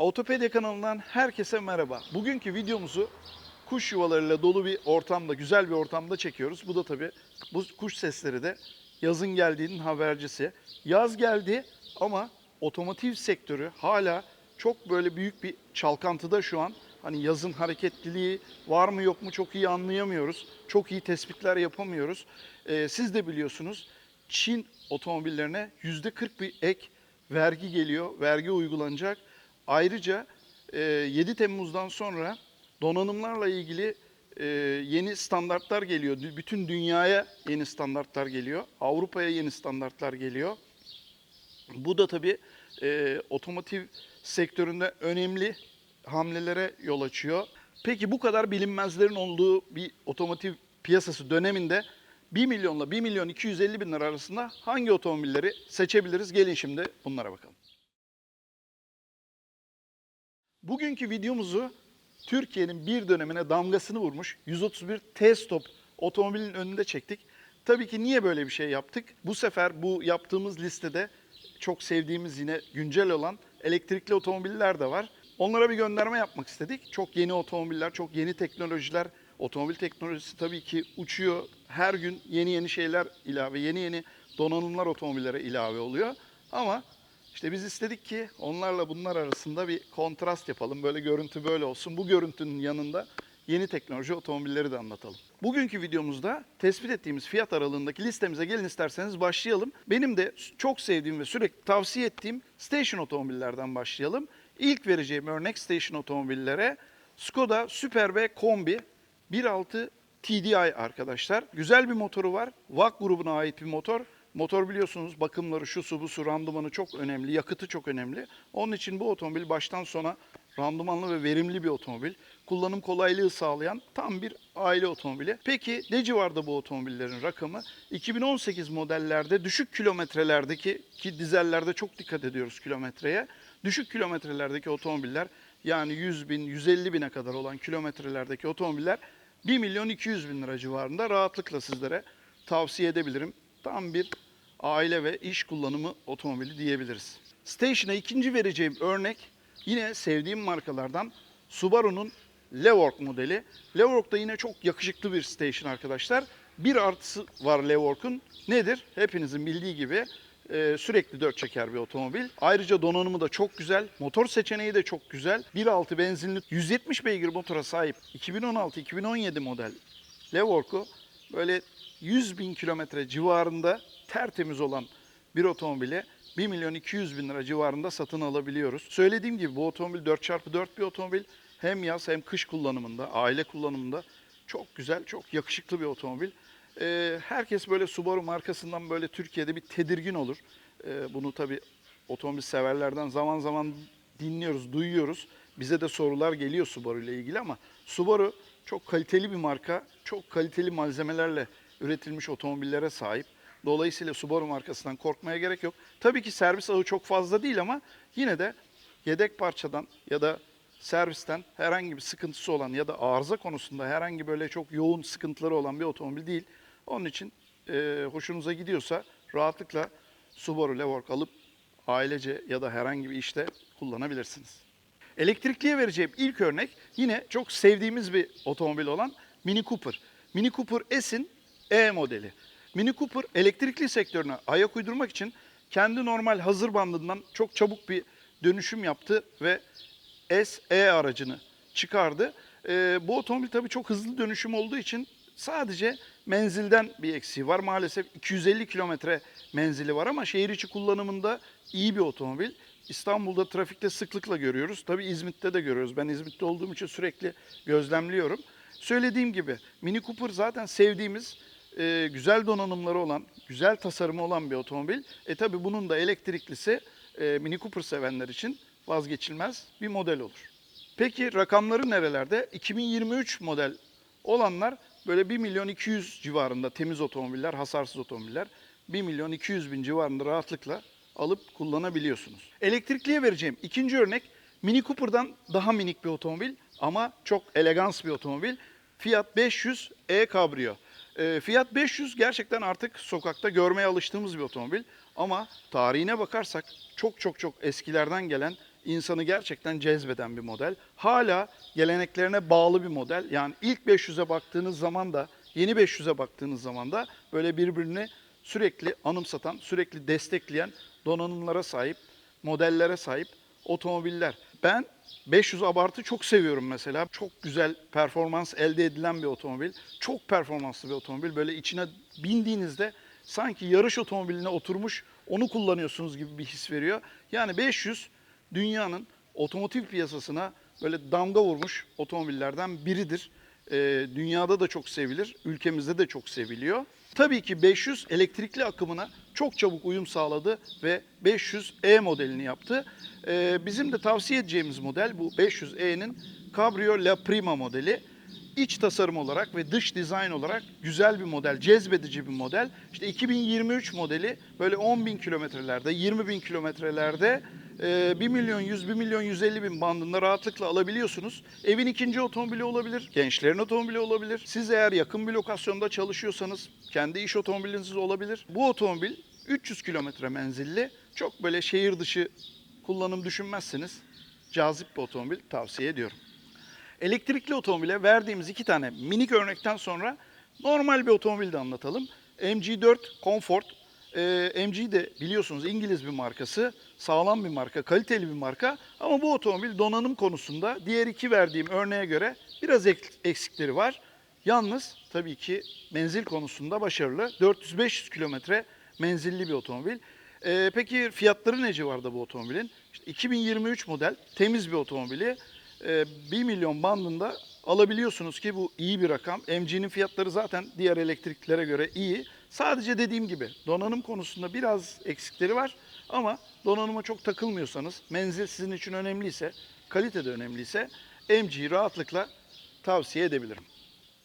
Autopedia kanalından herkese merhaba. Bugünkü videomuzu kuş yuvalarıyla dolu bir ortamda, güzel bir ortamda çekiyoruz. Bu da tabii bu kuş sesleri de yazın geldiğinin habercisi. Yaz geldi ama otomotiv sektörü hala çok böyle büyük bir çalkantıda şu an. Hani yazın hareketliliği var mı yok mu çok iyi anlayamıyoruz. Çok iyi tespitler yapamıyoruz. Ee, siz de biliyorsunuz Çin otomobillerine %40 bir ek vergi geliyor, vergi uygulanacak. Ayrıca e, 7 Temmuz'dan sonra donanımlarla ilgili e, yeni standartlar geliyor. Bütün dünyaya yeni standartlar geliyor. Avrupa'ya yeni standartlar geliyor. Bu da tabii e, otomotiv sektöründe önemli hamlelere yol açıyor. Peki bu kadar bilinmezlerin olduğu bir otomotiv piyasası döneminde 1 milyonla 1 milyon 250 bin lira arasında hangi otomobilleri seçebiliriz? Gelin şimdi bunlara bakalım. Bugünkü videomuzu Türkiye'nin bir dönemine damgasını vurmuş 131 T-Stop otomobilin önünde çektik. Tabii ki niye böyle bir şey yaptık? Bu sefer bu yaptığımız listede çok sevdiğimiz yine güncel olan elektrikli otomobiller de var. Onlara bir gönderme yapmak istedik. Çok yeni otomobiller, çok yeni teknolojiler. Otomobil teknolojisi tabii ki uçuyor. Her gün yeni yeni şeyler ilave, yeni yeni donanımlar otomobillere ilave oluyor. Ama işte biz istedik ki onlarla bunlar arasında bir kontrast yapalım. Böyle görüntü böyle olsun. Bu görüntünün yanında yeni teknoloji otomobilleri de anlatalım. Bugünkü videomuzda tespit ettiğimiz fiyat aralığındaki listemize gelin isterseniz başlayalım. Benim de çok sevdiğim ve sürekli tavsiye ettiğim station otomobillerden başlayalım. İlk vereceğim örnek station otomobillere Skoda Super B Kombi 1.6 TDI arkadaşlar. Güzel bir motoru var. VAK grubuna ait bir motor. Motor biliyorsunuz bakımları, şu su bu su, randımanı çok önemli, yakıtı çok önemli. Onun için bu otomobil baştan sona randımanlı ve verimli bir otomobil. Kullanım kolaylığı sağlayan tam bir aile otomobili. Peki ne civarda bu otomobillerin rakamı? 2018 modellerde düşük kilometrelerdeki ki dizellerde çok dikkat ediyoruz kilometreye. Düşük kilometrelerdeki otomobiller yani 100 bin, 150 bine kadar olan kilometrelerdeki otomobiller 1 milyon 200 bin lira civarında rahatlıkla sizlere tavsiye edebilirim. Tam bir aile ve iş kullanımı otomobili diyebiliriz. Station'a ikinci vereceğim örnek yine sevdiğim markalardan Subaru'nun Levork modeli. Levork da yine çok yakışıklı bir station arkadaşlar. Bir artısı var Levork'un. Nedir? Hepinizin bildiği gibi e, sürekli dört çeker bir otomobil. Ayrıca donanımı da çok güzel. Motor seçeneği de çok güzel. 1.6 benzinli 170 beygir motora sahip 2016-2017 model Levork'u böyle 100 bin kilometre civarında tertemiz olan bir otomobili 1 milyon 200 bin lira civarında satın alabiliyoruz. Söylediğim gibi bu otomobil 4x4 bir otomobil. Hem yaz hem kış kullanımında, aile kullanımında çok güzel, çok yakışıklı bir otomobil. Ee, herkes böyle Subaru markasından böyle Türkiye'de bir tedirgin olur. Ee, bunu tabii otomobil severlerden zaman zaman dinliyoruz, duyuyoruz. Bize de sorular geliyor Subaru ile ilgili ama Subaru çok kaliteli bir marka, çok kaliteli malzemelerle üretilmiş otomobillere sahip. Dolayısıyla Subaru markasından korkmaya gerek yok. Tabii ki servis ağı çok fazla değil ama yine de yedek parçadan ya da servisten herhangi bir sıkıntısı olan ya da arıza konusunda herhangi böyle çok yoğun sıkıntıları olan bir otomobil değil. Onun için e, hoşunuza gidiyorsa rahatlıkla Subaru Levork alıp ailece ya da herhangi bir işte kullanabilirsiniz. Elektrikliye vereceğim ilk örnek yine çok sevdiğimiz bir otomobil olan Mini Cooper. Mini Cooper S'in E modeli. Mini Cooper elektrikli sektörüne ayak uydurmak için kendi normal hazır bandından çok çabuk bir dönüşüm yaptı ve SE aracını çıkardı. Ee, bu otomobil tabii çok hızlı dönüşüm olduğu için sadece menzilden bir eksiği var. Maalesef 250 kilometre menzili var ama şehir içi kullanımında iyi bir otomobil. İstanbul'da trafikte sıklıkla görüyoruz. Tabii İzmit'te de görüyoruz. Ben İzmit'te olduğum için sürekli gözlemliyorum. Söylediğim gibi Mini Cooper zaten sevdiğimiz e, güzel donanımları olan, güzel tasarımı olan bir otomobil. E tabii bunun da elektriklisi e, Mini Cooper sevenler için vazgeçilmez bir model olur. Peki rakamları nerelerde? 2023 model olanlar böyle 1 milyon 200 civarında temiz otomobiller, hasarsız otomobiller. 1 milyon 200 bin civarında rahatlıkla alıp kullanabiliyorsunuz. Elektrikliye vereceğim ikinci örnek Mini Cooper'dan daha minik bir otomobil ama çok elegans bir otomobil. Fiat 500 e Cabrio. E, Fiat 500 gerçekten artık sokakta görmeye alıştığımız bir otomobil. Ama tarihine bakarsak çok çok çok eskilerden gelen insanı gerçekten cezbeden bir model. Hala geleneklerine bağlı bir model. Yani ilk 500'e baktığınız zaman da yeni 500'e baktığınız zaman da böyle birbirini sürekli anımsatan, sürekli destekleyen donanımlara sahip, modellere sahip otomobiller. Ben 500 abartı çok seviyorum mesela. Çok güzel performans elde edilen bir otomobil. Çok performanslı bir otomobil. Böyle içine bindiğinizde sanki yarış otomobiline oturmuş onu kullanıyorsunuz gibi bir his veriyor. Yani 500 dünyanın otomotiv piyasasına böyle damga vurmuş otomobillerden biridir. Ee, dünyada da çok sevilir, ülkemizde de çok seviliyor. Tabii ki 500 elektrikli akımına çok çabuk uyum sağladı ve 500E modelini yaptı. Ee, bizim de tavsiye edeceğimiz model bu 500E'nin Cabrio La Prima modeli. İç tasarım olarak ve dış dizayn olarak güzel bir model, cezbedici bir model. İşte 2023 modeli böyle 10 bin kilometrelerde, 20 bin kilometrelerde e, 1 milyon 100, 1 milyon 150 bin bandında rahatlıkla alabiliyorsunuz. Evin ikinci otomobili olabilir, gençlerin otomobili olabilir. Siz eğer yakın bir lokasyonda çalışıyorsanız kendi iş otomobiliniz olabilir. Bu otomobil 300 kilometre menzilli, çok böyle şehir dışı kullanım düşünmezseniz cazip bir otomobil tavsiye ediyorum. Elektrikli otomobile verdiğimiz iki tane minik örnekten sonra normal bir otomobil de anlatalım. MG4 Comfort. Ee, MG de biliyorsunuz İngiliz bir markası. Sağlam bir marka, kaliteli bir marka. Ama bu otomobil donanım konusunda diğer iki verdiğim örneğe göre biraz ek- eksikleri var. Yalnız tabii ki menzil konusunda başarılı. 400-500 kilometre menzilli bir otomobil. Ee, peki fiyatları ne civarda bu otomobilin? İşte 2023 model temiz bir otomobili e, 1 milyon bandında alabiliyorsunuz ki bu iyi bir rakam. MG'nin fiyatları zaten diğer elektriklilere göre iyi. Sadece dediğim gibi donanım konusunda biraz eksikleri var ama donanıma çok takılmıyorsanız, menzil sizin için önemliyse, kalite de önemliyse MG'yi rahatlıkla tavsiye edebilirim.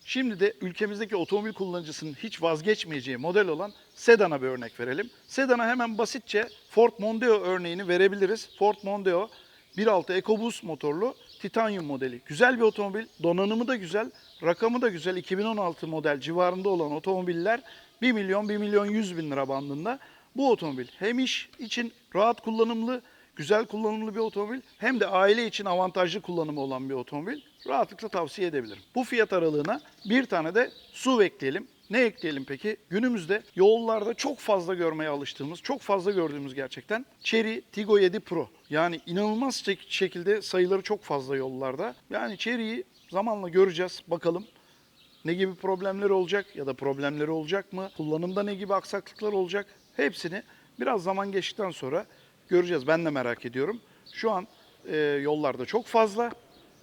Şimdi de ülkemizdeki otomobil kullanıcısının hiç vazgeçmeyeceği model olan sedana bir örnek verelim. Sedana hemen basitçe Ford Mondeo örneğini verebiliriz. Ford Mondeo 1.6 EcoBoost motorlu titanyum modeli. Güzel bir otomobil, donanımı da güzel, rakamı da güzel. 2016 model civarında olan otomobiller 1 milyon 1 milyon 100 bin lira bandında. Bu otomobil hem iş için rahat kullanımlı, güzel kullanımlı bir otomobil hem de aile için avantajlı kullanımı olan bir otomobil. Rahatlıkla tavsiye edebilirim. Bu fiyat aralığına bir tane de SUV ekleyelim. Ne ekleyelim peki? Günümüzde yollarda çok fazla görmeye alıştığımız, çok fazla gördüğümüz gerçekten Chery Tiggo 7 Pro. Yani inanılmaz şek- şekilde sayıları çok fazla yollarda. Yani Chery'yi zamanla göreceğiz, bakalım ne gibi problemleri olacak ya da problemleri olacak mı? Kullanımda ne gibi aksaklıklar olacak? Hepsini biraz zaman geçtikten sonra göreceğiz. Ben de merak ediyorum. Şu an e, yollarda çok fazla,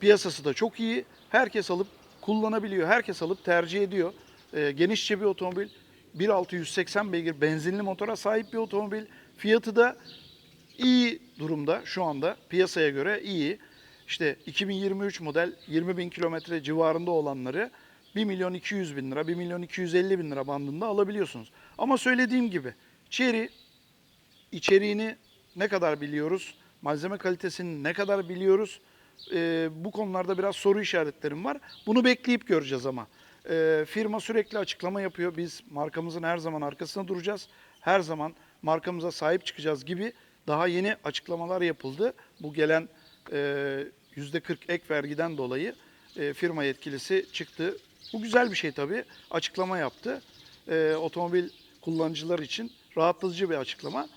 piyasası da çok iyi. Herkes alıp kullanabiliyor, herkes alıp tercih ediyor. E, genişçe bir otomobil, 1.6 180 beygir benzinli motora sahip bir otomobil. Fiyatı da iyi durumda şu anda piyasaya göre iyi. İşte 2023 model 20 bin kilometre civarında olanları 1 milyon 200 bin lira, 1 milyon 250 bin lira bandında alabiliyorsunuz. Ama söylediğim gibi Chery içeriğini ne kadar biliyoruz, malzeme kalitesini ne kadar biliyoruz, Ee, bu konularda biraz soru işaretlerim var. Bunu bekleyip göreceğiz ama. Ee, firma sürekli açıklama yapıyor. Biz markamızın her zaman arkasında duracağız. Her zaman markamıza sahip çıkacağız gibi daha yeni açıklamalar yapıldı. Bu gelen e, %40 ek vergiden dolayı e, firma yetkilisi çıktı. Bu güzel bir şey tabii. Açıklama yaptı. E, otomobil kullanıcılar için rahatlatıcı bir açıklama.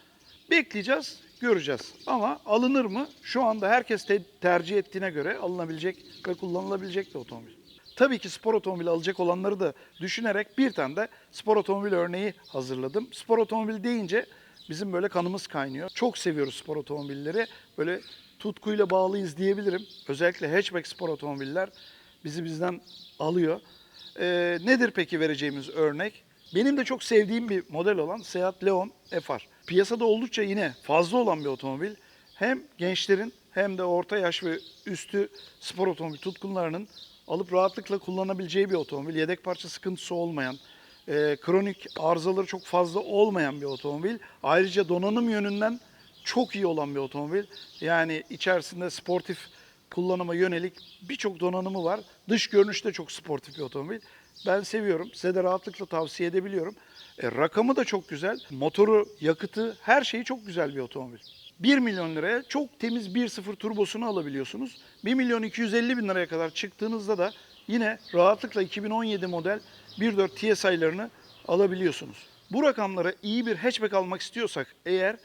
Bekleyeceğiz, göreceğiz. Ama alınır mı? Şu anda herkes te- tercih ettiğine göre alınabilecek kullanılabilecek bir otomobil. Tabii ki spor otomobili alacak olanları da düşünerek bir tane de spor otomobil örneği hazırladım. Spor otomobil deyince bizim böyle kanımız kaynıyor. Çok seviyoruz spor otomobilleri. Böyle tutkuyla bağlıyız diyebilirim. Özellikle hatchback spor otomobiller bizi bizden alıyor. Ee, nedir peki vereceğimiz örnek? Benim de çok sevdiğim bir model olan Seat Leon FR. Piyasada oldukça yine fazla olan bir otomobil. Hem gençlerin hem de orta yaş ve üstü spor otomobil tutkunlarının alıp rahatlıkla kullanabileceği bir otomobil. Yedek parça sıkıntısı olmayan, e, kronik arızaları çok fazla olmayan bir otomobil. Ayrıca donanım yönünden çok iyi olan bir otomobil. Yani içerisinde sportif kullanıma yönelik birçok donanımı var. Dış görünüşte çok sportif bir otomobil. Ben seviyorum. Size de rahatlıkla tavsiye edebiliyorum. E, rakamı da çok güzel. Motoru, yakıtı, her şeyi çok güzel bir otomobil. 1 milyon liraya çok temiz 1.0 turbosunu alabiliyorsunuz. 1 milyon 250 bin liraya kadar çıktığınızda da yine rahatlıkla 2017 model 1.4 TSI'larını alabiliyorsunuz. Bu rakamlara iyi bir hatchback almak istiyorsak eğer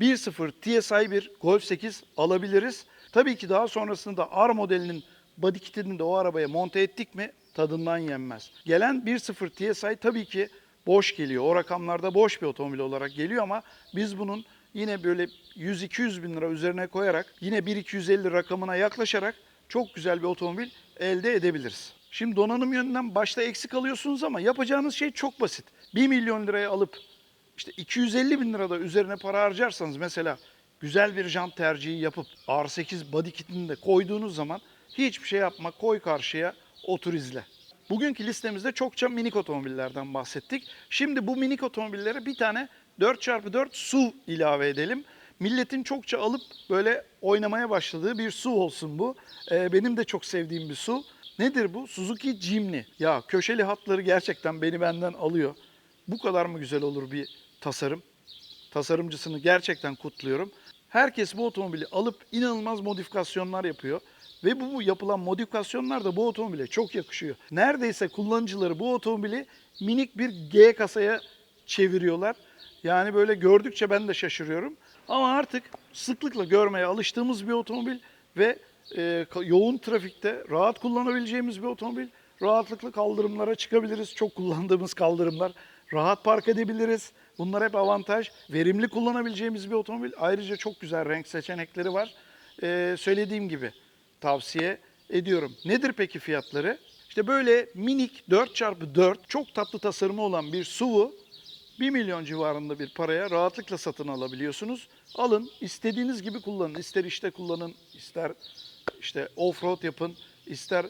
1.0 TSI bir Golf 8 alabiliriz. Tabii ki daha sonrasında R modelinin body kitini de o arabaya monte ettik mi tadından yenmez. Gelen 1.0 TSI tabii ki boş geliyor. O rakamlarda boş bir otomobil olarak geliyor ama biz bunun yine böyle 100-200 bin lira üzerine koyarak yine 1.250 rakamına yaklaşarak çok güzel bir otomobil elde edebiliriz. Şimdi donanım yönünden başta eksik alıyorsunuz ama yapacağınız şey çok basit. 1 milyon liraya alıp işte 250 bin lirada üzerine para harcarsanız mesela güzel bir jant tercihi yapıp R8 body kitini de koyduğunuz zaman hiçbir şey yapma koy karşıya otur izle. Bugünkü listemizde çokça minik otomobillerden bahsettik. Şimdi bu minik otomobillere bir tane 4x4 SUV ilave edelim. Milletin çokça alıp böyle oynamaya başladığı bir SUV olsun bu. Ee, benim de çok sevdiğim bir SUV. Nedir bu? Suzuki Jimny. Ya köşeli hatları gerçekten beni benden alıyor. Bu kadar mı güzel olur bir tasarım? Tasarımcısını gerçekten kutluyorum. Herkes bu otomobili alıp inanılmaz modifikasyonlar yapıyor. Ve bu, bu yapılan modifikasyonlar da bu otomobile çok yakışıyor. Neredeyse kullanıcıları bu otomobili minik bir G kasaya çeviriyorlar. Yani böyle gördükçe ben de şaşırıyorum. Ama artık sıklıkla görmeye alıştığımız bir otomobil ve e, yoğun trafikte rahat kullanabileceğimiz bir otomobil. Rahatlıkla kaldırımlara çıkabiliriz. Çok kullandığımız kaldırımlar. Rahat park edebiliriz. Bunlar hep avantaj. Verimli kullanabileceğimiz bir otomobil. Ayrıca çok güzel renk seçenekleri var. E, söylediğim gibi tavsiye ediyorum. Nedir peki fiyatları? İşte böyle minik 4x4 çok tatlı tasarımı olan bir SUV'u 1 milyon civarında bir paraya rahatlıkla satın alabiliyorsunuz. Alın, istediğiniz gibi kullanın. İster işte kullanın, ister işte off-road yapın, ister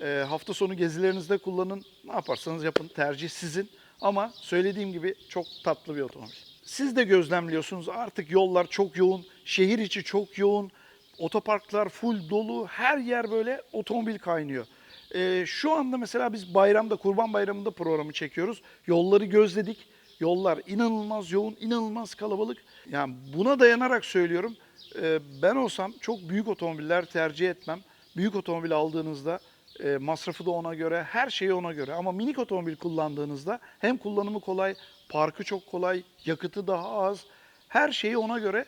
e, hafta sonu gezilerinizde kullanın. Ne yaparsanız yapın, tercih sizin. Ama söylediğim gibi çok tatlı bir otomobil. Siz de gözlemliyorsunuz artık yollar çok yoğun, şehir içi çok yoğun, otoparklar full dolu, her yer böyle otomobil kaynıyor. Ee, şu anda mesela biz bayramda, Kurban Bayramı'nda programı çekiyoruz. Yolları gözledik. Yollar inanılmaz yoğun, inanılmaz kalabalık. Yani buna dayanarak söylüyorum. e, ben olsam çok büyük otomobiller tercih etmem. Büyük otomobil aldığınızda e, masrafı da ona göre, her şeyi ona göre. Ama minik otomobil kullandığınızda hem kullanımı kolay, parkı çok kolay, yakıtı daha az. Her şeyi ona göre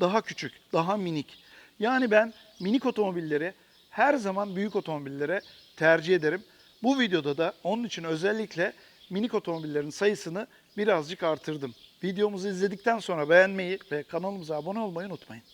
daha küçük, daha minik. Yani ben minik otomobilleri her zaman büyük otomobillere tercih ederim. Bu videoda da onun için özellikle minik otomobillerin sayısını birazcık artırdım. Videomuzu izledikten sonra beğenmeyi ve kanalımıza abone olmayı unutmayın.